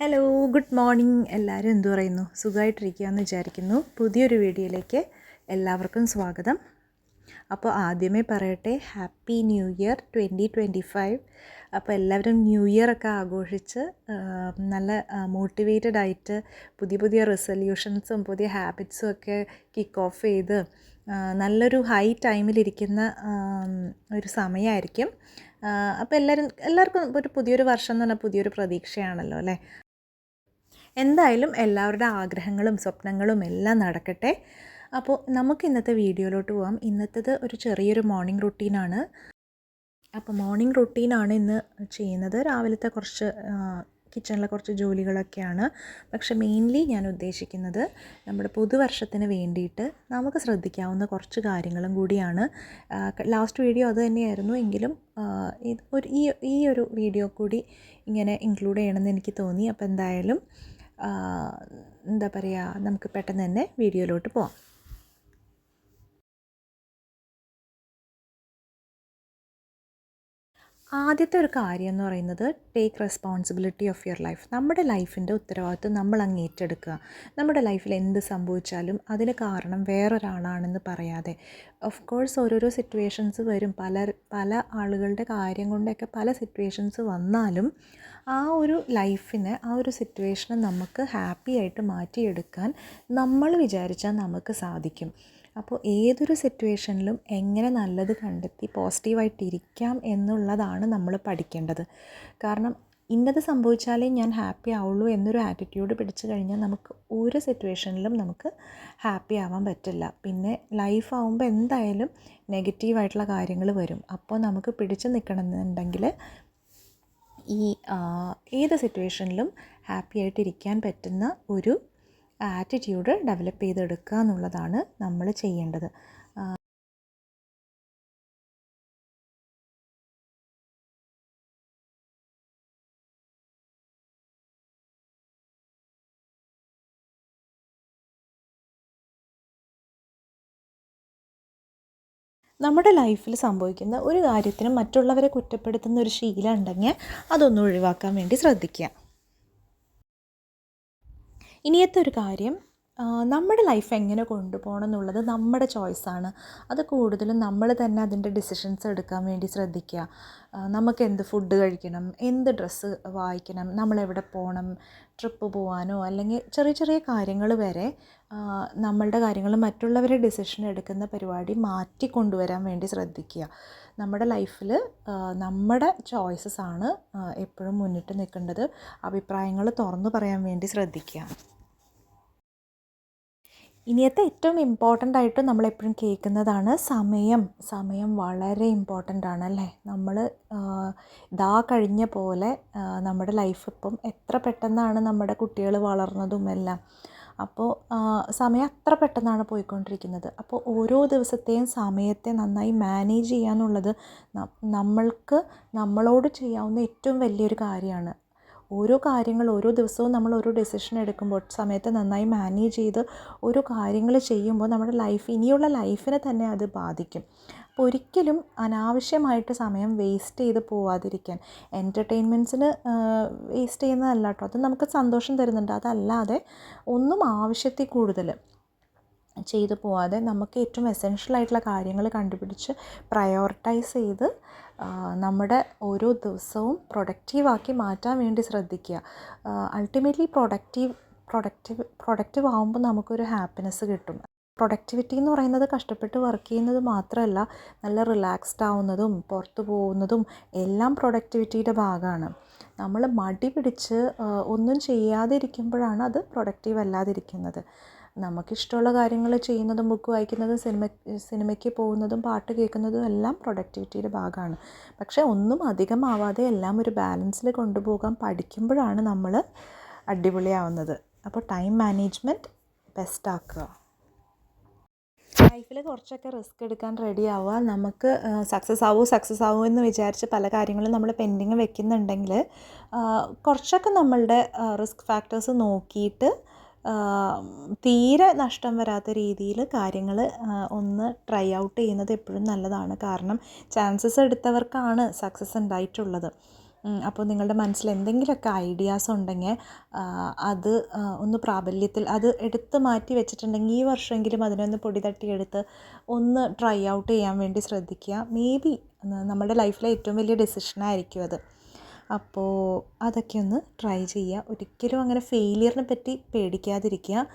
Hello good morning എല്ലാവരും എന്തു പറയുന്നു? സുഖമായിട്ടിരിക്കുകയെന്ന് വിചാരിക്കുന്നു. പുതിയൊരു വീഡിയോയിലേക്ക് എല്ലാവർക്കും സ്വാഗതം. അപ്പോൾ ആദ്യമേ പറയട്ടെ happy new year twenty twenty five അപ്പോൾ എല്ലാവരും ന്യൂ ഇയർ ഒക്കെ ആഘോഷിച്ച് നല്ല മോട്ടിവേറ്റഡ് ആയിട്ട് പുതിയ പുതിയ റെസൊല്യൂഷൻസും പുതിയ ഹാബിറ്റ്സും ഒക്കെ കിക്ക് ഓഫ് ചെയ്ത് നല്ലൊരു ഹൈ ടൈമിലിരിക്കുന്ന ഒരു സമയമായിരിക്കും. അപ്പോൾ എല്ലാവരും എല്ലാവർക്കും ഒരു പുതിയൊരു വർഷം എന്ന് പറഞ്ഞാൽ പുതിയൊരു പ്രതീക്ഷയാണല്ലോ അല്ലേ? എന്തായാലും എല്ലാവരുടെ ആഗ്രഹങ്ങളും സ്വപ്നങ്ങളും എല്ലാം നടക്കട്ടെ. അപ്പോൾ നമുക്ക് ഇന്നത്തെ വീഡിയോയിലോട്ട് പോകാം ഇന്നത്തേത് ഒരു ചെറിയൊരു മോർണിംഗ് റുട്ടീനാണ് അപ്പോൾ മോർണിംഗ് റുട്ടീനാണ് ഇന്ന് ചെയ്യുന്നത്. രാവിലത്തെ കുറച്ച് കിച്ചണിലെ കുറച്ച് ജോലികളൊക്കെയാണ്. പക്ഷെ മെയിൻലി ഞാൻ ഉദ്ദേശിക്കുന്നത് നമ്മുടെ പുതുവർഷത്തിന് വേണ്ടിയിട്ട് നമുക്ക് ശ്രദ്ധിക്കാവുന്ന കുറച്ച് കാര്യങ്ങളും കൂടിയാണ്. ലാസ്റ്റ് വീഡിയോ അത് തന്നെയായിരുന്നു. എങ്കിലും ഒരു ഈ ഈ ഒരു വീഡിയോ കൂടി ഇങ്ങനെ ഇൻക്ലൂഡ് ചെയ്യണമെന്ന് എനിക്ക് തോന്നി. അപ്പോൾ എന്തായാലും എന്താ പറയുക നമുക്ക് പെട്ടെന്ന് തന്നെ വീഡിയോയിലോട്ട് പോവാം. ആദ്യത്തെ ഒരു കാര്യം എന്ന് പറയുന്നത് take responsibility of your life നമ്മുടെ ലൈഫിന്റെ ഉത്തരവാദിത്വം നമ്മൾ അങ്ങ് ഏറ്റെടുക്കുക. നമ്മുടെ ലൈഫിൽ എന്ത് സംഭവിച്ചാലും അതിന് കാരണം വേറൊരാളാണെന്ന് പറയാതെ. ഓഫ് കോഴ്സ് ഓരോരോ സിറ്റുവേഷൻസ് വരും. പല പല ആളുകളുടെ കാര്യം കൊണ്ടൊക്കെ പല സിറ്റുവേഷൻസ് വന്നാലും ആ ഒരു ലൈഫിനെ ആ ഒരു സിറ്റുവേഷനെ നമുക്ക് ഹാപ്പി ആയിട്ട് മാറ്റിയെടുക്കാൻ നമ്മൾ വിചാരിച്ചാൽ നമുക്ക് സാധിക്കും. അപ്പോൾ ഏതൊരു സിറ്റുവേഷനിലും എങ്ങനെ നല്ലത് കണ്ടെത്തി പോസിറ്റീവായിട്ടിരിക്കാം എന്നുള്ളതാണ് നമ്മൾ പഠിക്കേണ്ടത്. കാരണം ഇന്നത് സംഭവിച്ചാലേ ഞാൻ ഹാപ്പി ആവുള്ളൂ എന്നൊരു ആറ്റിറ്റ്യൂഡ് പിടിച്ചു കഴിഞ്ഞാൽ നമുക്ക് ഒരു സിറ്റുവേഷനിലും നമുക്ക് ഹാപ്പി ആവാൻ പറ്റില്ല. പിന്നെ ലൈഫ് ആവുമ്പോൾ എന്തായാലും നെഗറ്റീവായിട്ടുള്ള കാര്യങ്ങൾ വരും. അപ്പോൾ നമുക്ക് പിടിച്ചു നിൽക്കണമെന്നുണ്ടെങ്കിൽ ഈ ഏത് സിറ്റുവേഷനിലും ഹാപ്പി ആയിട്ടിരിക്കാൻ പറ്റുന്ന ഒരു ആറ്റിറ്റ്യൂഡ് ഡെവലപ്പ് ചെയ്തെടുക്കുക എന്നുള്ളതാണ് നമ്മൾ ചെയ്യേണ്ടത്. നമ്മുടെ ലൈഫിൽ സംഭവിക്കുന്ന ഒരു കാര്യത്തിനും മറ്റുള്ളവരെ കുറ്റപ്പെടുത്തുന്ന ഒരു ശീലം ഉണ്ടെങ്കിൽ അതൊന്ന് ഒഴിവാക്കാൻ വേണ്ടി ശ്രദ്ധിക്കുക. ഇനിയത്തെ ഒരു കാര്യം നമ്മുടെ ലൈഫ് എങ്ങനെ കൊണ്ടുപോകണം എന്നുള്ളത് നമ്മുടെ ചോയ്സാണ് അത് കൂടുതലും നമ്മൾ തന്നെ അതിന്റെ ഡിസിഷൻസ് എടുക്കാൻ വേണ്ടി ശ്രദ്ധിക്കുക. നമുക്ക് എന്ത് ഫുഡ് കഴിക്കണം എന്ത് ഡ്രസ്സ് വായിക്കണം നമ്മളെവിടെ പോകണം ട്രിപ്പ് പോകാനോ അല്ലെങ്കിൽ ചെറിയ ചെറിയ കാര്യങ്ങൾ വരെ നമ്മളുടെ കാര്യങ്ങൾ മറ്റുള്ളവരെ ഡിസിഷൻ എടുക്കുന്ന പരിപാടി മാറ്റി കൊണ്ടുവരാൻ വേണ്ടി ശ്രദ്ധിക്കുക. നമ്മുടെ ലൈഫിൽ നമ്മുടെ ചോയ്സസ് ആണ് എപ്പോഴും മുന്നിട്ട് നിൽക്കേണ്ടത്. അഭിപ്രായങ്ങൾ തുറന്നു പറയാൻ വേണ്ടി ശ്രദ്ധിക്കുക. ഇനിയത്തെ ഏറ്റവും ഇമ്പോർട്ടന്റ് ആയിട്ട് നമ്മളെപ്പോഴും കേൾക്കുന്നതാണ് സമയം. സമയം വളരെ ഇമ്പോർട്ടന്റ് ആണ് അല്ലേ? നമ്മൾ ഇതാ കഴിഞ്ഞ പോലെ നമ്മുടെ ലൈഫ് ഇപ്പം എത്ര പെട്ടെന്നാണ് നമ്മുടെ കുട്ടികൾ വളർന്നതും എല്ലാം. അപ്പോൾ സമയം അത്ര പെട്ടെന്നാണ് പോയിക്കൊണ്ടിരിക്കുന്നത്. അപ്പോൾ ഓരോ ദിവസത്തെയും സമയത്തെ നന്നായി മാനേജ് ചെയ്യാന്നുള്ളത് നമ്മൾക്ക് നമ്മളോട് ചെയ്യാവുന്ന ഏറ്റവും വലിയൊരു കാര്യമാണ്. ഓരോ കാര്യങ്ങൾ ഓരോ ദിവസവും നമ്മൾ ഓരോ ഡെസിഷൻ എടുക്കുമ്പോൾ സമയത്ത് നന്നായി മാനേജ് ചെയ്ത് ഓരോ കാര്യങ്ങൾ ചെയ്യുമ്പോൾ നമ്മുടെ ലൈഫ് ഇനിയുള്ള ലൈഫിനെ തന്നെ അത് ബാധിക്കും. അപ്പോൾ ഒരിക്കലും അനാവശ്യമായിട്ട് സമയം വേസ്റ്റ് ചെയ്ത് പോവാതിരിക്കാൻ എന്റർടൈൻമെന്റ്സിന് വേസ്റ്റ് ചെയ്യുന്നതല്ല കേട്ടോ അത് നമുക്ക് സന്തോഷം തരുന്നുണ്ട്. അതല്ലാതെ ഒന്നും ആവശ്യത്തിൽ കൂടുതൽ. ചെയ്തു പോവാതെ നമുക്ക് ഏറ്റവും എസെൻഷ്യൽ ആയിട്ടുള്ള കാര്യങ്ങൾ കണ്ടുപിടിച്ച് പ്രയോറിറ്റൈസ് ചെയ്ത് നമ്മുടെ ഓരോ ദിവസവും പ്രൊഡക്റ്റീവാക്കി മാറ്റാൻ വേണ്ടി ശ്രദ്ധിക്കുക. അൾട്ടിമേറ്റ്ലി പ്രൊഡക്റ്റീവ് പ്രൊഡക്റ്റീവ് പ്രൊഡക്റ്റീവ് ആകുമ്പോൾ നമുക്കൊരു ഹാപ്പിനെസ് കിട്ടും. പ്രൊഡക്ടിവിറ്റി എന്ന് പറയുന്നത് കഷ്ടപ്പെട്ട് വർക്ക് ചെയ്യുന്നത് മാത്രമല്ല നല്ല റിലാക്സ്ഡ് ആവുന്നതും പുറത്ത് പോകുന്നതും എല്ലാം പ്രൊഡക്ടിവിറ്റിയുടെ ഭാഗമാണ്. നമ്മൾ മടി പിടിച്ച് ഒന്നും ചെയ്യാതിരിക്കുമ്പോഴാണ് അത് പ്രൊഡക്റ്റീവ് അല്ലാതിരിക്കുന്നത്. നമുക്കിഷ്ടമുള്ള കാര്യങ്ങൾ ചെയ്യുന്നതും ബുക്ക് വായിക്കുന്നതും സിനിമ സിനിമയ്ക്ക് പോകുന്നതും പാട്ട് കേൾക്കുന്നതും എല്ലാം പ്രൊഡക്ടിവിറ്റിയുടെ ഭാഗമാണ്. പക്ഷേ ഒന്നും അധികമാവാതെ എല്ലാം ഒരു ബാലൻസിൽ കൊണ്ടുപോകാൻ പഠിക്കുമ്പോഴാണ് നമ്മൾ അടിപൊളിയാവുന്നത്. അപ്പോൾ ടൈം മാനേജ്മെന്റ് ബെസ്റ്റ് ആക്കുക. ലൈഫിൽ കുറച്ചൊക്കെ റിസ്ക് എടുക്കാൻ റെഡി ആവുക. നമുക്ക് സക്സസ് ആവുമോ സക്സസ് ആവുമോ എന്ന് വിചാരിച്ച് പല കാര്യങ്ങളും നമ്മൾ പെൻഡിങ് വെക്കുന്നുണ്ടെങ്കിൽ കുറച്ചൊക്കെ നമ്മളുടെ റിസ്ക് ഫാക്ടേഴ്സ് നോക്കിയിട്ട് തീരെ നഷ്ടം വരാത്ത രീതിയിൽ കാര്യങ്ങൾ ഒന്ന് ട്രൈ ഔട്ട് ചെയ്യുന്നത് എപ്പോഴും നല്ലതാണ്. കാരണം ചാൻസസ് എടുത്തവർക്കാണ് സക്സസ് ഉണ്ടായിട്ടുള്ളത്. അപ്പോൾ നിങ്ങളുടെ മനസ്സിൽ എന്തെങ്കിലുമൊക്കെ ഐഡിയാസ് ഉണ്ടെങ്കിൽ അത് ഒന്ന് പ്രാബല്യത്തിൽ അത് എടുത്ത് മാറ്റി വെച്ചിട്ടുണ്ടെങ്കിൽ ഈ വർഷമെങ്കിലും അതിനൊന്ന് പൊടി തട്ടിയെടുത്ത് ഒന്ന് ട്രൈ ഔട്ട് ചെയ്യാൻ വേണ്ടി ശ്രദ്ധിക്കുക. മേ ബി നമ്മുടെ ലൈഫിലെ ഏറ്റവും വലിയ ഡെസിഷനായിരിക്കും അത്. അപ്പോൾ അതൊക്കെ ഒന്ന് ട്രൈ ചെയ്യുക ഒരിക്കലും അങ്ങനെ ഫെയിലിയറിനെ പറ്റി പേടിക്കാതിരിക്കുക.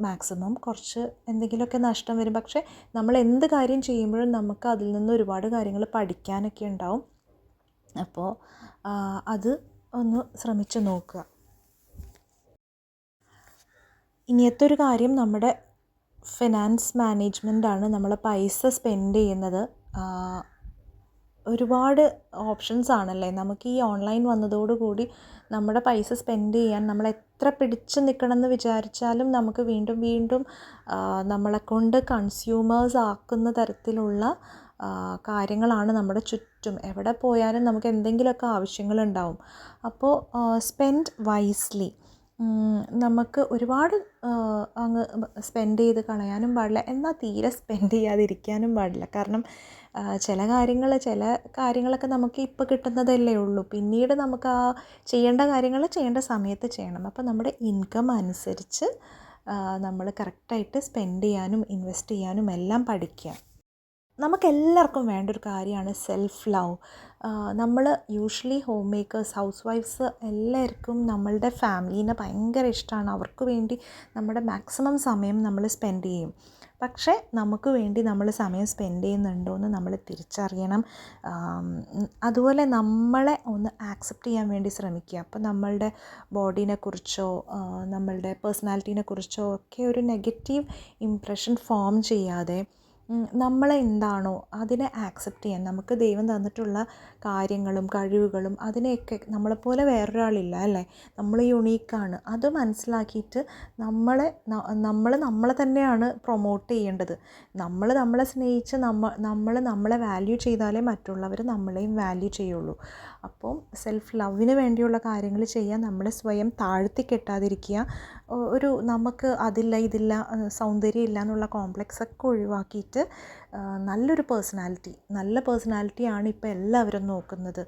മാക്സിമം കുറച്ച് എന്തെങ്കിലുമൊക്കെ നഷ്ടം വരും. പക്ഷേ നമ്മൾ എന്ത് കാര്യം ചെയ്യുമ്പോഴും നമുക്ക് അതിൽ നിന്ന് ഒരുപാട് കാര്യങ്ങൾ പഠിക്കാനൊക്കെ ഉണ്ടാവും. അപ്പോൾ അത് ഒന്ന് ശ്രമിച്ച് നോക്കുക. ഇനിയത്തെ ഒരു കാര്യം നമ്മുടെ ഫിനാൻസ് മാനേജ്മെന്റാണ് നമ്മൾ പൈസ സ്പെൻഡ് ചെയ്യുന്നത്. ഒരുപാട് ഓപ്ഷൻസ് ആണല്ലേ? നമുക്ക് ഈ ഓൺലൈൻ വന്നതോടുകൂടി നമ്മുടെ പൈസ സ്പെൻഡ് ചെയ്യാൻ നമ്മൾ എത്ര പിടിച്ച് നിൽക്കണമെന്ന് വിചാരിച്ചാലും നമുക്ക് വീണ്ടും വീണ്ടും നമ്മളെ കൊണ്ട് കൺസ്യൂമേഴ്സ് ആക്കുന്ന തരത്തിലുള്ള കാര്യങ്ങളാണ് നമ്മുടെ ചുറ്റും. എവിടെ പോയാലും നമുക്ക് എന്തെങ്കിലുമൊക്കെ ആവശ്യങ്ങളുണ്ടാവും അപ്പോൾ സ്പെൻഡ് വൈസ്ലി നമുക്ക് ഒരുപാട് അങ്ങ് സ്പെൻഡ് ചെയ്ത് കളയാനും പാടില്ല. എന്നാൽ തീരെ സ്പെൻഡ് ചെയ്യാതിരിക്കാനും പാടില്ല. കാരണം ചില കാര്യങ്ങൾ ചില കാര്യങ്ങളൊക്കെ നമുക്ക് ഇപ്പോൾ കിട്ടുന്നതല്ലേ ഉള്ളൂ. പിന്നീട് നമുക്ക് ആ ചെയ്യേണ്ട കാര്യങ്ങൾ ചെയ്യേണ്ട സമയത്ത് ചെയ്യണം. അപ്പോൾ നമ്മുടെ ഇൻകം അനുസരിച്ച് നമ്മൾ കറക്റ്റായിട്ട് സ്പെൻഡ് ചെയ്യാനും ഇൻവെസ്റ്റ് ചെയ്യാനും എല്ലാം പഠിക്കുക. നമുക്കെല്ലാവർക്കും വേണ്ട ഒരു കാര്യമാണ് സെൽഫ് ലവ് നമ്മൾ usually home makers house wifes എല്ലാവർക്കും നമ്മളുടെ ഫാമിലീനെ ഭയങ്കര ഇഷ്ടമാണ്. അവർക്ക് വേണ്ടി നമ്മുടെ മാക്സിമം സമയം നമ്മൾ സ്പെൻഡ് ചെയ്യും. പക്ഷേ നമുക്ക് വേണ്ടി നമ്മൾ സമയം സ്പെൻഡ് ചെയ്യുന്നുണ്ടോ എന്ന് നമ്മൾ തിരിച്ചറിയണം. അതുപോലെ നമ്മളെ ഒന്ന് ആക്സെപ്റ്റ് ചെയ്യാൻ വേണ്ടി ശ്രമിക്കുക. അപ്പോൾ നമ്മളുടെ ബോഡീനെ കുറിച്ചോ നമ്മളുടെ പേഴ്സണാലിറ്റീനെ കുറിച്ചോ ഒക്കെ ഒരു നെഗറ്റീവ് ഇംപ്രഷൻ ഫോം ചെയ്യാതെ നമ്മളെന്താണോ അതിനെ ആക്സെപ്റ്റ് ചെയ്യാൻ നമുക്ക് ദൈവം തന്നിട്ടുള്ള കാര്യങ്ങളും കഴിവുകളും അതിനെയൊക്കെ നമ്മളെപ്പോലെ വേറൊരാളില്ല അല്ലേ? നമ്മൾ യുണീക്കാണ് അത് മനസ്സിലാക്കിയിട്ട് നമ്മളെ നമ്മൾ നമ്മളെ തന്നെയാണ് പ്രൊമോട്ട് ചെയ്യേണ്ടത്. നമ്മൾ നമ്മളെ സ്നേഹിച്ച് നമ്മ നമ്മൾ നമ്മളെ വാല്യൂ ചെയ്താലേ മറ്റുള്ളവർ നമ്മളെയും വാല്യൂ ചെയ്യുള്ളൂ. അപ്പോൾ സെൽഫ് ലവിന് വേണ്ടിയുള്ള കാര്യങ്ങൾ ചെയ്യാൻ നമ്മളെ സ്വയം താഴ്ത്തി കെട്ടാതിരിക്കുക ഒരു നമുക്ക് അതില്ല ഇതില്ല സൗന്ദര്യം ഇല്ല എന്നുള്ള കോംപ്ലക്സ് ഒക്കെ ഒഴിവാക്കിയിട്ട് നല്ലൊരു പേഴ്സണാലിറ്റി നല്ല പേഴ്സണാലിറ്റിയാണ് ഇപ്പോൾ എല്ലാവരും നോക്കുന്നത്.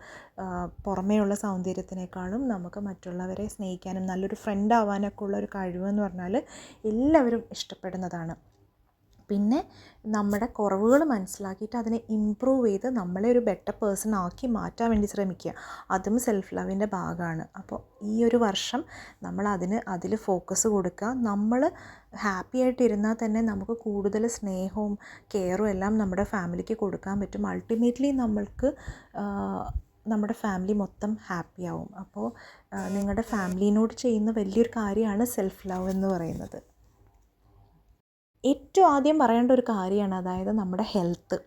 പുറമേയുള്ള സൗന്ദര്യത്തിനേക്കാളും നമുക്ക് മറ്റുള്ളവരെ സ്നേഹിക്കാനും നല്ലൊരു ഫ്രണ്ട് ആവാനൊക്കെ ഉള്ള ഒരു കഴിവെന്ന് പറഞ്ഞാൽ എല്ലാവരും ഇഷ്ടപ്പെടുന്നതാണ്. പിന്നെ നമ്മുടെ കുറവുകൾ മനസ്സിലാക്കിയിട്ട് അതിനെ ഇമ്പ്രൂവ് ചെയ്ത് നമ്മളെ ഒരു ബെറ്റർ പേഴ്സൺ ആക്കി മാറ്റാൻ വേണ്ടി ശ്രമിക്കുക. അതും സെൽഫ് ലവിന്റെ ഭാഗമാണ്. അപ്പോൾ ഈ ഒരു വർഷം നമ്മൾ അതിന് അതിൽ ഫോക്കസ് കൊടുക്കുക. നമ്മൾ ഹാപ്പി ആയിട്ട് ഇരുന്നാൽ തന്നെ നമുക്ക് കൂടുതൽ സ്നേഹവും കെയറും എല്ലാം നമ്മുടെ ഫാമിലിക്ക് കൊടുക്കാൻ പറ്റും. അൾട്ടിമേറ്റ്ലി നമ്മൾക്ക് നമ്മുടെ ഫാമിലി മൊത്തം ഹാപ്പി ആവും. അപ്പോൾ നിങ്ങളുടെ ഫാമിലിനോട് ചെയ്യുന്ന വലിയൊരു കാര്യമാണ് സെൽഫ് ലവ് എന്ന് പറയുന്നത്. ഏറ്റവും ആദ്യം പറയേണ്ട ഒരു കാര്യമാണ് അതായത് നമ്മുടെ ഹെൽത്ത്.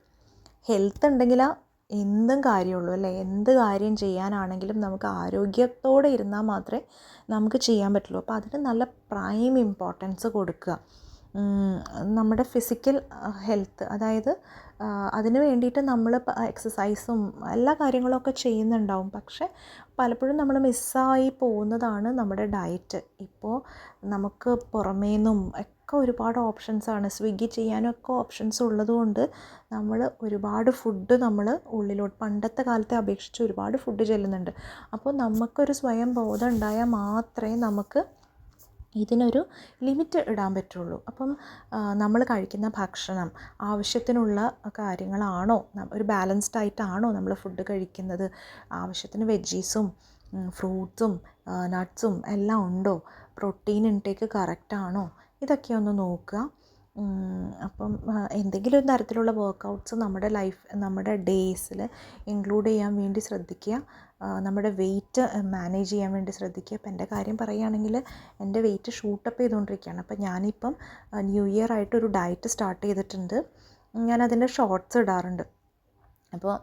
ഹെൽത്ത് ഉണ്ടെങ്കിൽ എന്തും കാര്യമുള്ളൂ അല്ലേ? എന്ത് കാര്യം ചെയ്യാനാണെങ്കിലും നമുക്ക് ആരോഗ്യത്തോടെ ഇരുന്നാൽ മാത്രമേ നമുക്ക് ചെയ്യാൻ പറ്റുള്ളൂ. അപ്പോൾ അതിന് നല്ല പ്രൈം ഇമ്പോർട്ടൻസ് കൊടുക്കുക. നമ്മുടെ ഫിസിക്കൽ ഹെൽത്ത് അതായത് അതിന് വേണ്ടിയിട്ട് നമ്മൾ എക്സസൈസും എല്ലാ കാര്യങ്ങളൊക്കെ ചെയ്യുന്നുണ്ടാവും. പക്ഷേ പലപ്പോഴും നമ്മൾ മിസ്സായി പോകുന്നതാണ് നമ്മുടെ ഡയറ്റ്. ഇപ്പോൾ നമുക്ക് പുറമേ നിന്നും ഒക്കെ ഒരുപാട് ഓപ്ഷൻസാണ് സ്വിഗ്ഗി ചെയ്യാനൊക്കെ ഓപ്ഷൻസ് ഉള്ളതുകൊണ്ട് നമ്മൾ ഒരുപാട് ഫുഡ് നമ്മൾ ഉള്ളിലോട്ട് പണ്ടത്തെ കാലത്തെ അപേക്ഷിച്ച് ഒരുപാട് ഫുഡ് ചെല്ലുന്നുണ്ട്. അപ്പോൾ നമുക്കൊരു സ്വയം ബോധം ഉണ്ടായാൽ മാത്രമേ നമുക്ക് ഇതിനൊരു ലിമിറ്റ് ഇടാൻ പറ്റുള്ളൂ. അപ്പം നമ്മൾ കഴിക്കുന്ന ഭക്ഷണം ആവശ്യത്തിനുള്ള കാര്യങ്ങളാണോ? ഒരു ബാലൻസ്ഡ് ആയിട്ടാണോ നമ്മൾ ഫുഡ് കഴിക്കുന്നത്? ആവശ്യത്തിന് വെജീസും ഫ്രൂട്ട്സും നട്ട്സും എല്ലാം ഉണ്ടോ? പ്രോട്ടീൻ ഇൻടേക്ക് കറക്റ്റാണോ ഇതൊക്കെ ഒന്ന് നോക്കുക അപ്പം എന്തെങ്കിലും തരത്തിലുള്ള വർക്കൗട്ട്സ് നമ്മുടെ ലൈഫ് നമ്മുടെ ഡേയ്സിൽ ഇൻക്ലൂഡ് ചെയ്യാൻ വേണ്ടി ശ്രദ്ധിക്കുക. നമ്മുടെ വെയിറ്റ് മാനേജ് ചെയ്യാൻ വേണ്ടി ശ്രദ്ധിക്കുക. അപ്പം എന്റെ കാര്യം പറയുകയാണെങ്കിൽ എന്റെ വെയിറ്റ് ഷൂട്ടപ്പ് ചെയ്തുകൊണ്ടിരിക്കുകയാണ്. അപ്പം ഞാനിപ്പം ന്യൂ ഇയർ ആയിട്ട് ഒരു ഡയറ്റ് സ്റ്റാർട്ട് ചെയ്തിട്ടുണ്ട്. ഞാൻ ഞാനതിന്റെ ഷോർട്സ് ഇടാറുണ്ട്. അപ്പോൾ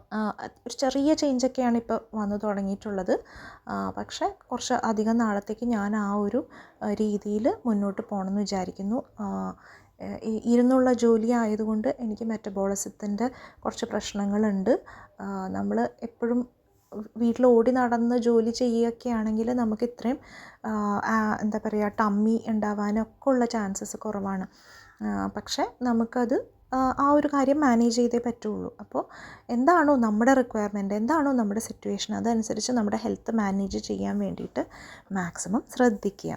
ഒരു ചെറിയ ചേഞ്ചൊക്കെയാണ് ഇപ്പോൾ വന്നു തുടങ്ങിയിട്ടുള്ളത്. പക്ഷേ കുറച്ച് അധികം നാളത്തേക്ക് ഞാൻ ആ ഒരു രീതിയിൽ മുന്നോട്ട് പോകണമെന്ന് വിചാരിക്കുന്നു. ഇരുന്നുള്ള ജോലി ആയതുകൊണ്ട് എനിക്ക് മെറ്റബോളിസത്തിന്റെ കുറച്ച് പ്രശ്നങ്ങളുണ്ട്. നമ്മൾ എപ്പോഴും വീട്ടിൽ ഓടി നടന്ന് ജോലി ചെയ്യുകയൊക്കെ ആണെങ്കിൽ നമുക്ക് ഇത്രയും എന്താ പറയുക ടമ്മി ഉണ്ടാവാനൊക്കെ ഉള്ള ചാൻസസ് കുറവാണ്. പക്ഷേ നമുക്കത് ആ ഒരു കാര്യം മാനേജ് ചെയ്തേ പറ്റുള്ളൂ. അപ്പോൾ എന്താണോ നമ്മുടെ റിക്വയർമെന്റ് എന്താണോ നമ്മുടെ സിറ്റുവേഷൻ അതനുസരിച്ച് നമ്മുടെ ഹെൽത്ത് മാനേജ് ചെയ്യാൻ വേണ്ടിയിട്ട് മാക്സിമം ശ്രദ്ധിക്കുക.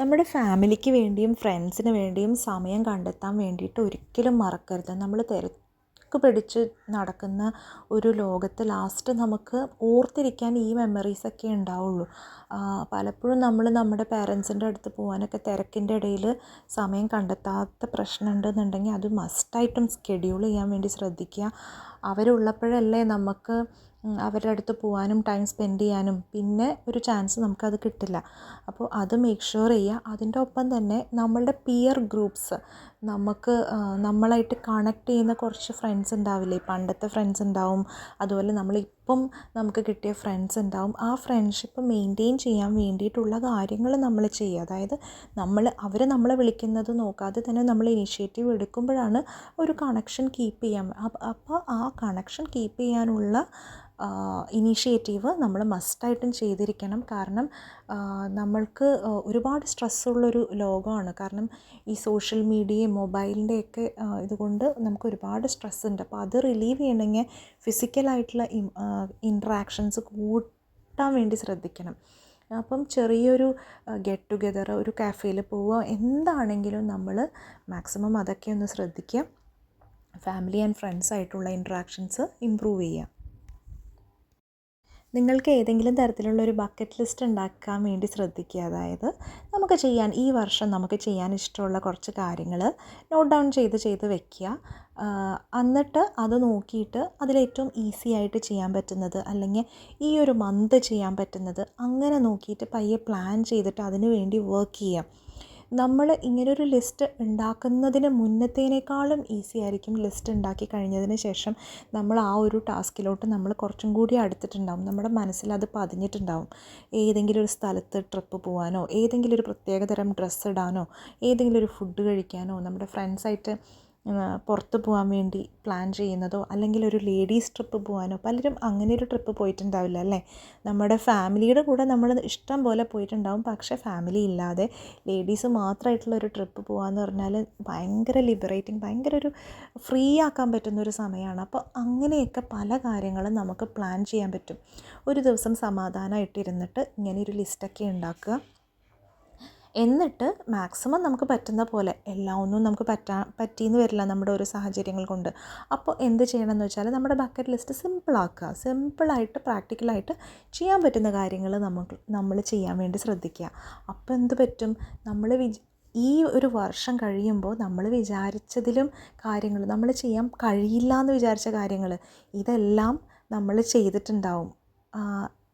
നമ്മുടെ ഫാമിലിക്ക് വേണ്ടിയും ഫ്രണ്ട്സിന് വേണ്ടിയും സമയം കണ്ടെത്താൻ വേണ്ടിയിട്ട് ഒരിക്കലും മറക്കരുത്. നമ്മൾ പിടിച്ച് നടക്കുന്ന ഒരു ലോകത്ത് ലാസ്റ്റ് നമുക്ക് ഓർത്തിരിക്കാൻ ഈ മെമ്മറീസൊക്കെ ഉണ്ടാവുള്ളൂ. പലപ്പോഴും നമ്മൾ നമ്മുടെ പേരൻസിന്റെ അടുത്ത് പോകാനൊക്കെ തിരക്കിന്റെ ഇടയിൽ സമയം കണ്ടെത്താത്ത പ്രശ്നം ഉണ്ടെന്നുണ്ടെങ്കിൽ അത് മസ്റ്റായിട്ടും സ്കെഡ്യൂൾ ചെയ്യാൻ വേണ്ടി ശ്രദ്ധിക്കുക. അവരുള്ളപ്പോഴല്ലേ നമുക്ക് അവരുടെ അടുത്ത് പോകാനും ടൈം സ്പെൻഡ് ചെയ്യാനും പിന്നെ ഒരു ചാൻസ് നമുക്കത് കിട്ടില്ല. അപ്പോൾ അത് മേക്ക് ഷുവർ ചെയ്യുക. അതിന്റെ ഒപ്പം തന്നെ നമ്മളുടെ പിയർ ഗ്രൂപ്പ്സ് നമുക്ക് നമ്മളായിട്ട് കണക്ട് ചെയ്യുന്ന കുറച്ച് ഫ്രണ്ട്സ് ഉണ്ടാവില്ലേ? പണ്ടത്തെ ഫ്രണ്ട്സ് ഉണ്ടാവും. അതുപോലെ നമ്മളിപ്പം നമുക്ക് കിട്ടിയ ഫ്രണ്ട്സ് ഉണ്ടാവും. ആ ഫ്രണ്ട്ഷിപ്പ് മെയിന്റെയിൻ ചെയ്യാൻ വേണ്ടിയിട്ടുള്ള കാര്യങ്ങൾ നമ്മൾ ചെയ്യുക. അതായത് നമ്മൾ അവർ നമ്മളെ വിളിക്കുന്നത് നോക്കാതെ തന്നെ നമ്മൾ ഇനിഷ്യേറ്റീവ് എടുക്കുമ്പോഴാണ് ഒരു കണക്ഷൻ കീപ്പ് ചെയ്യാൻ. അപ്പോൾ ആ കണക്ഷൻ കീപ്പ് ചെയ്യാനുള്ള ഇനീഷ്യേറ്റീവ് നമ്മൾ മസ്റ്റായിട്ടും ചെയ്തിരിക്കണം. കാരണം നമ്മൾക്ക് ഒരുപാട് സ്ട്രെസ്സുള്ളൊരു ലോകമാണ്. കാരണം ഈ സോഷ്യൽ മീഡിയയും മൊബൈലിന്റെയൊക്കെ ഇതുകൊണ്ട് നമുക്ക് ഒരുപാട് സ്ട്രെസ് ഉണ്ട് അപ്പോൾ അത് റിലീവ് ചെയ്യണമെങ്കിൽ ഫിസിക്കലായിട്ടുള്ള ഇൻട്രാക്ഷൻസ് കൂട്ടാൻ വേണ്ടി ശ്രദ്ധിക്കണം. അപ്പം ചെറിയൊരു ഗെറ്റ് ടുഗെദർ ഒരു കാഫേയിൽ പോവുക എന്താണെങ്കിലും നമ്മൾ മാക്സിമം അതൊക്കെ ഒന്ന് ശ്രദ്ധിക്കുക. ഫാമിലി ആൻഡ് ഫ്രണ്ട്സ് ആയിട്ടുള്ള ഇൻട്രാക്ഷൻസ് ഇമ്പ്രൂവ് ചെയ്യുക. നിങ്ങൾക്ക് ഏതെങ്കിലും തരത്തിലുള്ള ഒരു ബക്കറ്റ് ലിസ്റ്റ് ഉണ്ടാക്കാൻ വേണ്ടി ശ്രദ്ധിക്കുക. അതായത് നമുക്ക് ചെയ്യാൻ ഈ വർഷം നമുക്ക് ചെയ്യാൻ ഇഷ്ടമുള്ള കുറച്ച് കാര്യങ്ങൾ നോട്ട് ഡൗൺ ചെയ്ത് ചെയ്ത് വെക്കുക. എന്നിട്ട് അത് നോക്കിയിട്ട് അതിലേറ്റവും ഈസി ആയിട്ട് ചെയ്യാൻ പറ്റുന്നത് അല്ലെങ്കിൽ ഈ ഒരു മന്ത് ചെയ്യാൻ പറ്റുന്നത് അങ്ങനെ നോക്കിയിട്ട് പയ്യെ പ്ലാൻ ചെയ്തിട്ട് അതിനു വേണ്ടി വർക്ക് ചെയ്യാം നമ്മൾ ഇങ്ങനൊരു ലിസ്റ്റ് ഉണ്ടാക്കുന്നതിന് മുന്നത്തേനേക്കാളും ഈസി ആയിരിക്കും ലിസ്റ്റ് ഉണ്ടാക്കി കഴിഞ്ഞതിന് ശേഷം നമ്മൾ ആ ഒരു ടാസ്കിലോട്ട് നമ്മൾ കുറച്ചും കൂടി അടുത്തിട്ടുണ്ടാവും. നമ്മുടെ മനസ്സിൽ അത് പതിഞ്ഞിട്ടുണ്ടാവും. ഏതെങ്കിലും ഒരു സ്ഥലത്ത് ട്രിപ്പ് പോകാനോ ഏതെങ്കിലും ഒരു പ്രത്യേകതരം ഡ്രസ്സ് ഇടാനോ ഏതെങ്കിലും ഒരു ഫുഡ് കഴിക്കാനോ നമ്മുടെ ഫ്രണ്ട്സായിട്ട് പുറത്ത് പോകാൻ വേണ്ടി പ്ലാൻ ചെയ്യുന്നതോ അല്ലെങ്കിൽ ഒരു ലേഡീസ് ട്രിപ്പ് പോകാനോ പലരും അങ്ങനെ ഒരു ട്രിപ്പ് പോയിട്ടുണ്ടാവില്ല അല്ലേ? നമ്മുടെ ഫാമിലിയുടെ കൂടെ നമ്മൾ ഇഷ്ടം പോലെ പോയിട്ടുണ്ടാവും പക്ഷേ ഫാമിലി ഇല്ലാതെ ലേഡീസ് മാത്രമായിട്ടുള്ള ഒരു ട്രിപ്പ് പോകാമെന്ന് പറഞ്ഞാൽ ഭയങ്കര ലിബറേറ്റിംഗ് ഭയങ്കര ഒരു ഫ്രീ ആക്കാൻ പറ്റുന്ന ഒരു സമയമാണ്. അപ്പോൾ അങ്ങനെയൊക്കെ പല കാര്യങ്ങളും നമുക്ക് പ്ലാൻ ചെയ്യാൻ പറ്റും. ഒരു ദിവസം സമാധാനമായിട്ടിരുന്നിട്ട് ഇങ്ങനെ ഒരു ലിസ്റ്റൊക്കെ ഉണ്ടാക്കുക. എന്നിട്ട് മാക്സിമം നമുക്ക് പറ്റുന്ന പോലെ എല്ലാം ഒന്നും നമുക്ക് പറ്റാ പറ്റിയെന്ന് വരില്ല നമ്മുടെ ഓരോ സാഹചര്യങ്ങൾ കൊണ്ട്. അപ്പോൾ എന്ത് ചെയ്യണം എന്ന് വെച്ചാൽ നമ്മുടെ ബക്കറ്റ് ലിസ്റ്റ് സിമ്പിളാക്കുക സിമ്പിളായിട്ട് പ്രാക്ടിക്കലായിട്ട് ചെയ്യാൻ പറ്റുന്ന കാര്യങ്ങൾ നമുക്ക് നമ്മൾ ചെയ്യാൻ വേണ്ടി ശ്രദ്ധിക്കുക. അപ്പോൾ എന്ത് പറ്റും? നമ്മൾ വിജ ഈ ഒരു വർഷം കഴിയുമ്പോൾ നമ്മൾ വിചാരിച്ചതിലും കാര്യങ്ങൾ നമ്മൾ ചെയ്യാൻ കഴിയില്ല എന്ന് വിചാരിച്ച കാര്യങ്ങൾ ഇതെല്ലാം നമ്മൾ ചെയ്തിട്ടുണ്ടാവും.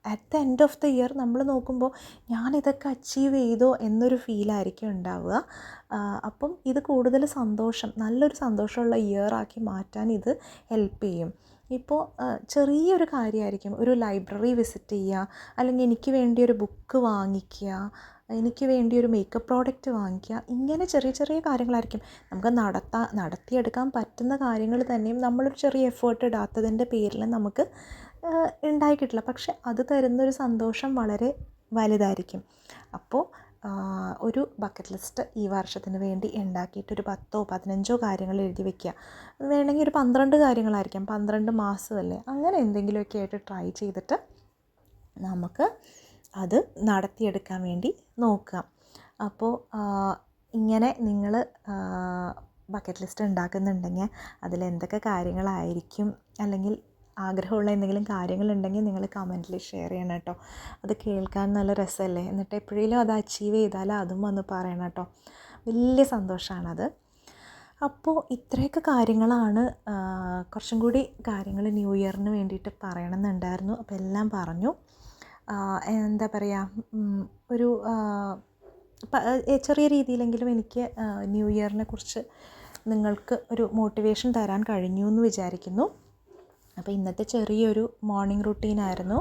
At the end of the year നമ്മൾ നോക്കുമ്പോൾ ഞാനിതൊക്കെ അച്ചീവ് ചെയ്തോ എന്നൊരു ഫീലായിരിക്കും ഉണ്ടാവുക. അപ്പം ഇത് കൂടുതൽ സന്തോഷം നല്ലൊരു സന്തോഷമുള്ള ഇയർ ആക്കി മാറ്റാൻ ഇത് ഹെൽപ്പ് ചെയ്യും. ഇപ്പോൾ ചെറിയൊരു കാര്യമായിരിക്കും. ഒരു ലൈബ്രറി വിസിറ്റ് ചെയ്യുക അല്ലെങ്കിൽ എനിക്ക് വേണ്ടി ഒരു ബുക്ക് വാങ്ങിക്കുക എനിക്ക് വേണ്ടി ഒരു മേക്കപ്പ് പ്രോഡക്റ്റ് വാങ്ങിക്കുക ഇങ്ങനെ ചെറിയ ചെറിയ കാര്യങ്ങളായിരിക്കും. നമുക്ക് നടത്താൻ നടത്തിയെടുക്കാൻ പറ്റുന്ന കാര്യങ്ങൾ തന്നെയും നമ്മളൊരു ചെറിയ എഫേർട്ട് ഇടാത്തതിന്റെ പേരിൽ നമുക്ക് ഉണ്ടായി കിട്ടില്ല പക്ഷെ അത് തരുന്നൊരു സന്തോഷം വളരെ വലുതായിരിക്കും. അപ്പോൾ ഒരു ബക്കറ്റ് ലിസ്റ്റ് ഈ വർഷത്തിന് വേണ്ടി ഉണ്ടാക്കിയിട്ട് ഒരു പത്തോ പതിനഞ്ചോ കാര്യങ്ങൾ എഴുതി വെക്കുക. വേണമെങ്കിൽ ഒരു പന്ത്രണ്ട് കാര്യങ്ങളായിരിക്കാം. പന്ത്രണ്ട് മാസമല്ലേ അങ്ങനെ എന്തെങ്കിലുമൊക്കെ ആയിട്ട് ട്രൈ ചെയ്തിട്ട് നമുക്ക് അത് നടത്തിയെടുക്കാൻ വേണ്ടി നോക്കുക. അപ്പോൾ ഇങ്ങനെ നിങ്ങൾ ബക്കറ്റ് ലിസ്റ്റ് ഉണ്ടാക്കുന്നുണ്ടെങ്കിൽ അതിൽ എന്തൊക്കെ കാര്യങ്ങളായിരിക്കും? അല്ലെങ്കിൽ ആഗ്രഹമുള്ള എന്തെങ്കിലും കാര്യങ്ങളുണ്ടെങ്കിൽ നിങ്ങൾ കമന്റിൽ ഷെയർ ചെയ്യണം കേട്ടോ. അത് കേൾക്കാൻ നല്ല രസമല്ലേ? എന്നിട്ട് എപ്പോഴേലും അത് അച്ചീവ് ചെയ്താൽ അതും വന്ന് പറയണം കേട്ടോ. വലിയ സന്തോഷമാണത് അപ്പോൾ ഇത്രയൊക്കെ കാര്യങ്ങളാണ് കുറച്ചും കൂടി കാര്യങ്ങൾ ന്യൂ ഇയറിന് വേണ്ടിയിട്ട് പറയണമെന്നുണ്ടായിരുന്നു. അപ്പോൾ എല്ലാം പറഞ്ഞു. എന്താ പറയുക ഒരു ചെറിയ രീതിയിലെങ്കിലും എനിക്ക് ന്യൂ ഇയറിനെ കുറിച്ച് നിങ്ങൾക്ക് ഒരു മോട്ടിവേഷൻ തരാൻ കഴിഞ്ഞു എന്ന് വിചാരിക്കുന്നു. അപ്പോൾ ഇന്നത്തെ ചെറിയൊരു മോർണിംഗ് റുട്ടീനായിരുന്നു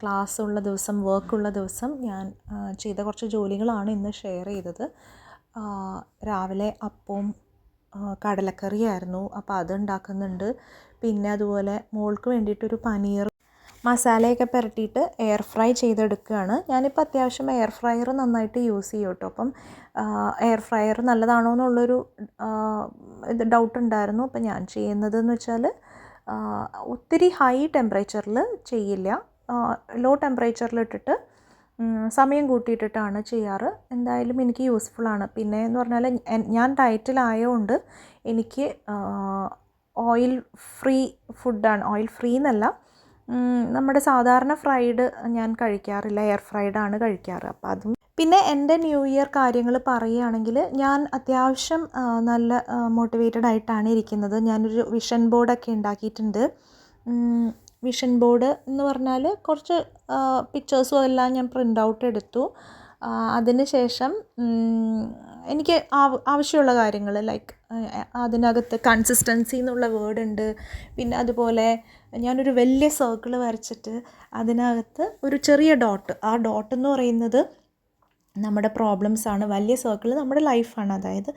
ക്ലാസ് ഉള്ള ദിവസം വർക്കുള്ള ദിവസം ഞാൻ ചെയ്ത കുറച്ച് ജോലികളാണ് ഇന്ന് ഷെയർ ചെയ്തത്. രാവിലെ അപ്പവും കടലക്കറിയായിരുന്നു. അപ്പോൾ അത് ഉണ്ടാക്കുന്നുണ്ട്. പിന്നെ അതുപോലെ മോൾക്ക് വേണ്ടിയിട്ടൊരു പനീർ മസാലയൊക്കെ പുരട്ടിയിട്ട് എയർ ഫ്രൈ ചെയ്തെടുക്കുകയാണ്. ഞാനിപ്പോൾ അത്യാവശ്യം എയർ ഫ്രയർ നന്നായിട്ട് യൂസ് ചെയ്യും കേട്ടോ. അപ്പം എയർ ഫ്രയർ നല്ലതാണോ എന്നുള്ളൊരു ഇത് ഡൗട്ട് ഉണ്ടായിരുന്നു. അപ്പം ഞാൻ ചെയ്യുന്നതെന്ന് വെച്ചാൽ ഒത്തിരി ഹൈ ടെമ്പറേച്ചറിൽ ചെയ്യില്ല. ലോ ടെമ്പറേച്ചറിൽ ഇട്ടിട്ട് സമയം കൂട്ടിയിട്ടിട്ടാണ് ചെയ്യാറ്. എന്തായാലും എനിക്ക് യൂസ്ഫുള്ളാണ് പിന്നെ എന്ന് പറഞ്ഞാൽ ഞാൻ ഡയറ്റിലായതുകൊണ്ട് എനിക്ക് ഓയിൽ ഫ്രീ ഫുഡാണ് ഓയിൽ ഫ്രീ എന്നല്ല നമ്മുടെ സാധാരണ ഫ്രൈഡ് ഞാൻ കഴിക്കാറില്ല എയർ ഫ്രൈഡാണ് കഴിക്കാറ്. അപ്പം അതും പിന്നെ എന്റെ ന്യൂ ഇയർ കാര്യങ്ങൾ പറയുകയാണെങ്കിൽ ഞാൻ അത്യാവശ്യം നല്ല മോട്ടിവേറ്റഡ് ആയിട്ടാണ് ഇരിക്കുന്നത്. ഞാനൊരു വിഷൻ ബോർഡൊക്കെ ഉണ്ടാക്കിയിട്ടുണ്ട്. വിഷൻ ബോർഡ് എന്ന് പറഞ്ഞാൽ കുറച്ച് പിക്ചേഴ്സും എല്ലാം ഞാൻ പ്രിന്റ് ഔട്ട് എടുത്തു. അതിന് ശേഷം എനിക്ക് ആവശ്യമുള്ള കാര്യങ്ങൾ ലൈക്ക് അതിനകത്ത് കൺസിസ്റ്റൻസി എന്നുള്ള വേർഡ് ഉണ്ട്. പിന്നെ അതുപോലെ ഞാനൊരു വലിയ സർക്കിൾ വരച്ചിട്ട് അതിനകത്ത് ഒരു ചെറിയ ഡോട്ട് ആ ഡോട്ട് എന്ന് പറയുന്നത് നമ്മുടെ പ്രോബ്ലംസാണ് വലിയ സർക്കിൾ നമ്മുടെ ലൈഫാണ് അതായത്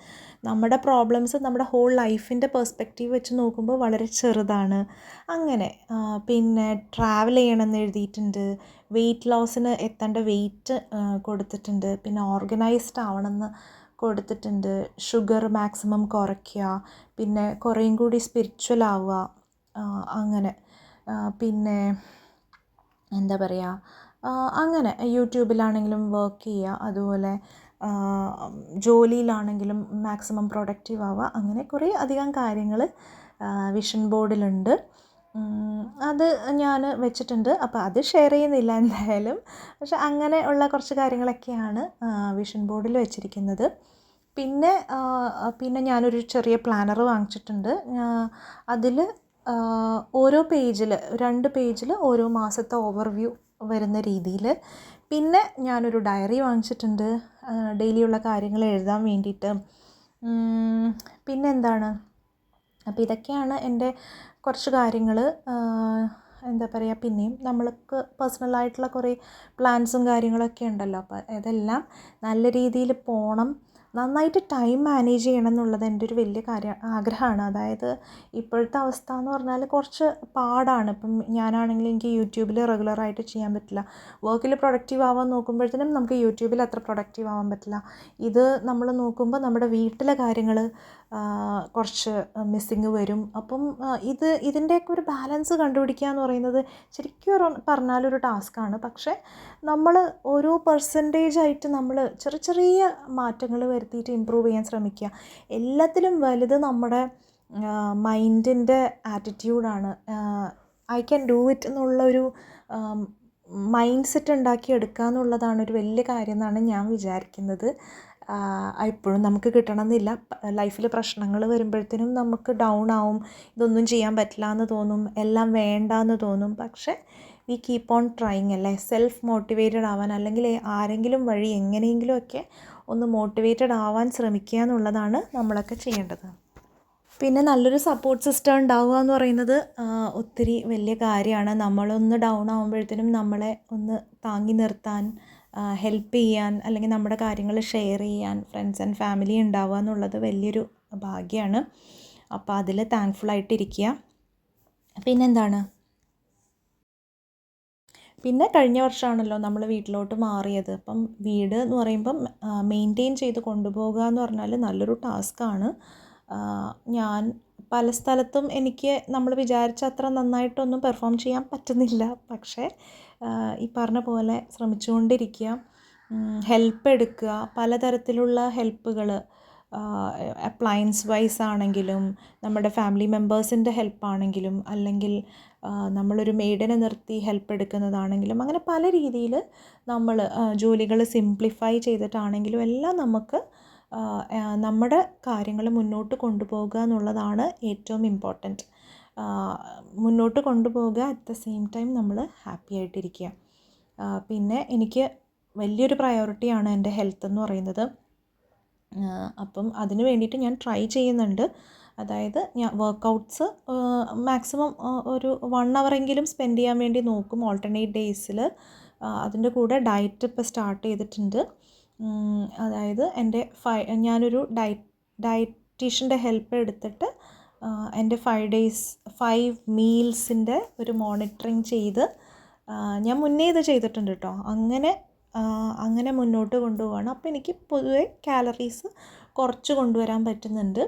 നമ്മുടെ പ്രോബ്ലംസ് നമ്മുടെ ഹോൾ ലൈഫിന്റെ പെർസ്പെക്റ്റീവ് വെച്ച് നോക്കുമ്പോൾ വളരെ ചെറുതാണ്. അങ്ങനെ പിന്നെ ട്രാവൽ ചെയ്യണമെന്ന് എഴുതിയിട്ടുണ്ട്. വെയിറ്റ് ലോസിന് എത്തേണ്ട വെയിറ്റ് കൊടുത്തിട്ടുണ്ട്. പിന്നെ ഓർഗനൈസ്ഡ് ആവണമെന്ന് കൊടുത്തിട്ടുണ്ട്. ഷുഗർ മാക്സിമം കുറയ്ക്കുക. പിന്നെ കുറേയും കൂടി സ്പിരിച്വൽ ആവുക. അങ്ങനെ. പിന്നെ എന്താ പറയുക അങ്ങനെ. യൂട്യൂബിലാണെങ്കിലും വർക്ക് ചെയ്യുക. അതുപോലെ ജോലിയിലാണെങ്കിലും മാക്സിമം പ്രൊഡക്റ്റീവ് ആവുക. അങ്ങനെ കുറേ അധികം കാര്യങ്ങൾ വിഷൻ ബോർഡിലുണ്ട് അത് ഞാൻ വെച്ചിട്ടുണ്ട്. അപ്പോൾ അത് ഷെയർ ചെയ്യുന്നില്ല എന്തായാലും. പക്ഷെ അങ്ങനെ ഉള്ള കുറച്ച് കാര്യങ്ങളൊക്കെയാണ് വിഷൻ ബോർഡിൽ വെച്ചിരിക്കുന്നത്. പിന്നെ പിന്നെ ഞാനൊരു ചെറിയ പ്ലാനർ വാങ്ങിച്ചിട്ടുണ്ട്. അതിൽ ഓരോ പേജിൽ രണ്ട് പേജിൽ ഓരോ മാസത്തെ ഓവർവ്യൂ വരുന്ന രീതിയിൽ പിന്നെ ഞാനൊരു ഡയറി വാങ്ങിച്ചിട്ടുണ്ട്. ഡെയിലിയുള്ള കാര്യങ്ങൾ എഴുതാൻ വേണ്ടിയിട്ട്. പിന്നെ എന്താണ്? അപ്പോൾ ഇതൊക്കെയാണ് എന്റെ കുറച്ച് കാര്യങ്ങൾ എന്താ പറയുക പിന്നെയും നമ്മൾക്ക് പേഴ്സണലായിട്ടുള്ള കുറേ പ്ലാൻസും കാര്യങ്ങളൊക്കെ ഉണ്ടല്ലോ. അപ്പോൾ ഇതെല്ലാം നല്ല രീതിയിൽ പോകണം. നന്നായിട്ട് ടൈം മാനേജ് ചെയ്യണം എന്നുള്ളത് എന്റെ ഒരു വലിയ കാര്യം ആഗ്രഹമാണ്. അതായത് ഇപ്പോഴത്തെ അവസ്ഥ എന്ന് പറഞ്ഞാൽ കുറച്ച് പാടാണ്. ഇപ്പം ഞാനാണെങ്കിൽ എനിക്ക് യൂട്യൂബിൽ റെഗുലറായിട്ട് ചെയ്യാൻ പറ്റില്ല. വർക്കിൽ പ്രൊഡക്റ്റീവ് ആവാൻ നോക്കുമ്പോഴത്തേനും നമുക്ക് യൂട്യൂബിൽ അത്ര പ്രൊഡക്റ്റീവ് ആവാൻ പറ്റില്ല. ഇത് നമ്മൾ നോക്കുമ്പോൾ നമ്മുടെ വീട്ടിലെ കാര്യങ്ങൾ കുറച്ച് മിസ്സിങ് വരും. അപ്പം ഇത് ഇതിന്റെയൊക്കെ ഒരു ബാലൻസ് കണ്ടുപിടിക്കുക എന്ന് പറയുന്നത് ശരിക്കും പറഞ്ഞാലൊരു ടാസ്ക്കാണ് പക്ഷേ നമ്മൾ ഓരോ പെർസെന്റേജ് ആയിട്ട് നമ്മൾ ചെറിയ ചെറിയ മാറ്റങ്ങൾ വരുത്തിയിട്ട് ഇമ്പ്രൂവ് ചെയ്യാൻ ശ്രമിക്കുക. എല്ലാത്തിലും വലുത് നമ്മുടെ മൈൻഡിന്റെ ആറ്റിറ്റ്യൂഡാണ് ഐ ക്യാൻ ഡൂ ഇറ്റ് എന്നുള്ളൊരു മൈൻഡ് സെറ്റ് ഉണ്ടാക്കി എടുക്കുക എന്നുള്ളതാണ് ഒരു വലിയ കാര്യം എന്നാണ് ഞാൻ വിചാരിക്കുന്നത്. എപ്പോഴും നമുക്ക് കിട്ടണമെന്നില്ല. ലൈഫിൽ പ്രശ്നങ്ങൾ വരുമ്പോഴത്തേനും നമുക്ക് ഡൗൺ ആവും. ഇതൊന്നും ചെയ്യാൻ പറ്റില്ല എന്ന് തോന്നും. എല്ലാം വേണ്ട എന്ന് തോന്നും. പക്ഷേ വി കീപ്പ് ഓൺ ട്രൈങ് അല്ലേ? സെൽഫ് മോട്ടിവേറ്റഡ് ആവാൻ അല്ലെങ്കിൽ ആരെങ്കിലും വഴി എങ്ങനെയെങ്കിലുമൊക്കെ ഒന്ന് മോട്ടിവേറ്റഡ് ആവാൻ ശ്രമിക്കുക എന്നുള്ളതാണ് നമ്മളൊക്കെ ചെയ്യേണ്ടത്. പിന്നെ നല്ലൊരു സപ്പോർട്ട് സിസ്റ്റം ഉണ്ടാവുക എന്ന് പറയുന്നത് ഒത്തിരി വലിയ കാര്യമാണ്. നമ്മളൊന്ന് ഡൗൺ ആകുമ്പോഴത്തേനും നമ്മളെ ഒന്ന് താങ്ങി നിർത്താൻ ഹെൽപ്പ് ചെയ്യാൻ അല്ലെങ്കിൽ നമ്മുടെ കാര്യങ്ങൾ ഷെയർ ചെയ്യാൻ ഫ്രണ്ട്സ് ആൻഡ് ഫാമിലി ഉണ്ടാവുക എന്നുള്ളത് വലിയൊരു ഭാഗ്യമാണ് അപ്പോൾ അതിൽ താങ്ക്ഫുൾ ആയിട്ടിരിക്കുക. പിന്നെന്താണ്? പിന്നെ കഴിഞ്ഞ വർഷമാണല്ലോ നമ്മൾ വീട്ടിലോട്ട് മാറിയത്. അപ്പം വീട് എന്ന് പറയുമ്പം മെയിന്റെയിൻ ചെയ്ത് കൊണ്ടുപോകുക എന്ന് പറഞ്ഞാൽ നല്ലൊരു ടാസ്ക്കാണ് ഞാൻ പല സ്ഥലത്തും എനിക്ക് നമ്മൾ വിചാരിച്ച അത്ര നന്നായിട്ടൊന്നും പെർഫോം ചെയ്യാൻ പറ്റുന്നില്ല. പക്ഷേ ഈ പറഞ്ഞ പോലെ ശ്രമിച്ചുകൊണ്ടിരിക്കുക ഹെൽപ്പ് എടുക്കുക പലതരത്തിലുള്ള ഹെൽപ്പുകൾ അപ്ലയൻസ് വൈസ് ആണെങ്കിലും നമ്മുടെ ഫാമിലി മെമ്പേഴ്സിന്റെ ഹെൽപ്പാണെങ്കിലും അല്ലെങ്കിൽ നമ്മളൊരു മെയ്ഡിനെ നിർത്തി ഹെൽപ്പ് എടുക്കുന്നതാണെങ്കിലും അങ്ങനെ പല രീതിയിൽ നമ്മൾ ജോലികൾ സിംപ്ലിഫൈ ചെയ്തിട്ടാണെങ്കിലും എല്ലാം നമുക്ക് നമ്മുടെ കാര്യങ്ങൾ മുന്നോട്ട് കൊണ്ടുപോകുക എന്നുള്ളതാണ് ഏറ്റവും ഇമ്പോർട്ടന്റ് മുന്നോട്ട് കൊണ്ടുപോകുക അറ്റ് ദ സെയിം ടൈം നമ്മൾ ഹാപ്പി ആയിട്ടിരിക്കുക. പിന്നെ എനിക്ക് വലിയൊരു പ്രയോറിറ്റിയാണ് എന്റെ ഹെൽത്ത് എന്ന് പറയുന്നത്. അപ്പം അതിന് വേണ്ടിയിട്ട് ഞാൻ ട്രൈ ചെയ്യുന്നുണ്ട്. അതായത് ഞാൻ വർക്കൗട്ട്സ് മാക്സിമം ഒരു വൺ അവറെങ്കിലും സ്പെൻഡ് ചെയ്യാൻ വേണ്ടി നോക്കും ഓൾട്ടർനേറ്റ് ഡേയ്സിൽ അതിന്റെ കൂടെ ഡയറ്റ് ഇപ്പോൾ സ്റ്റാർട്ട് ചെയ്തിട്ടുണ്ട്. അതായത് എന്റെ ഫൈ ഞാനൊരു ഡയ ഡയറ്റീഷ്യന്റെ ഹെൽപ്പ് എടുത്തിട്ട് എന്റെ ഫൈവ് ഡേയ്സ് ഫൈവ് മീൽസിന്റെ ഒരു മോണിറ്ററിങ് ചെയ്ത് ഞാൻ മുന്നേ ഇത് ചെയ്തിട്ടുണ്ട് കേട്ടോ. അങ്ങനെ അങ്ങനെ മുന്നോട്ട് കൊണ്ടുപോവാണ്. അപ്പോൾ എനിക്ക് പൊതുവെ കാലറീസ് കുറച്ച് കൊണ്ടുവരാൻ പറ്റുന്നുണ്ട്.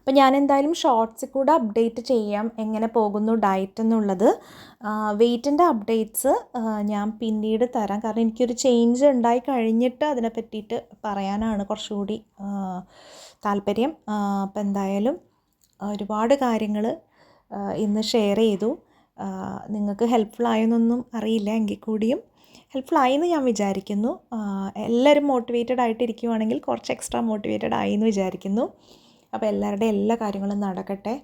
അപ്പോൾ ഞാൻ എന്തായാലും ഷോർട്സിൽ കൂടെ അപ്ഡേറ്റ് ചെയ്യാം എങ്ങനെ പോകുന്നു ഡയറ്റ് എന്നുള്ളത്. വെയ്റ്റിന്റെ അപ്ഡേറ്റ്സ് ഞാൻ പിന്നീട് തരാം. കാരണം എനിക്കൊരു ചേഞ്ച് ഉണ്ടായി കഴിഞ്ഞിട്ട് അതിനെ പറ്റിയിട്ട് പറയാനാണ് കുറച്ചുകൂടി താല്പര്യം. അപ്പോൾ എന്തായാലും ഒരുപാട് കാര്യങ്ങൾ ഇന്ന് ഷെയർ ചെയ്തു. നിങ്ങൾക്ക് ഹെൽപ്ഫുൾ ആയെന്നൊന്നും അറിയില്ല എങ്കിൽ കൂടിയും. ഹെൽപ്ഫുൾ ആയെന്ന് ഞാൻ വിചാരിക്കുന്നു. എല്ലാവരും മോട്ടിവേറ്റഡ് ആയിട്ടിരിക്കുവാണെങ്കിൽ കുറച്ച് എക്സ്ട്രാ മോട്ടിവേറ്റഡ് ആയി എന്ന് വിചാരിക്കുന്നു. അപ്പോൾ എല്ലാവരുടെയും എല്ലാ കാര്യങ്ങളും നടക്കട്ടെ.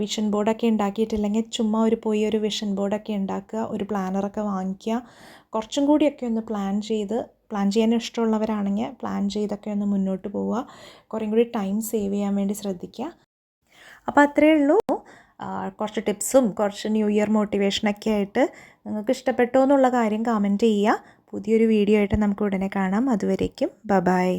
വിഷൻ ബോർഡൊക്കെ ഉണ്ടാക്കിയിട്ടില്ലെങ്കിൽ ചുമ്മാ ഒരു പോയി ഒരു വിഷൻ ബോർഡൊക്കെ ഉണ്ടാക്കുക ഒരു പ്ലാനറൊക്കെ വാങ്ങിക്കുക. കുറച്ചും കൂടിയൊക്കെ ഒന്ന് പ്ലാൻ ചെയ്ത് പ്ലാൻ ചെയ്യാൻ ഇഷ്ടമുള്ളവരാണെങ്കിൽ പ്ലാൻ ചെയ്തൊക്കെ ഒന്ന് മുന്നോട്ട് പോവുക. കുറേ കൂടി ടൈം സേവ് ചെയ്യാൻ വേണ്ടി ശ്രദ്ധിക്കുക. അപ്പോൾ അത്രയേ ഉള്ളൂ. കുറച്ച് ടിപ്സും കുറച്ച് ന്യൂ ഇയർ മോട്ടിവേഷനൊക്കെ ആയിട്ട് നിങ്ങൾക്ക് ഇഷ്ടപ്പെട്ടോ എന്നുള്ള കാര്യം കമന്റ് ചെയ്യുക. പുതിയൊരു വീഡിയോ ആയിട്ട് നമുക്ക് ഉടനെ കാണാം. അതുവരേക്കും. ബബായ്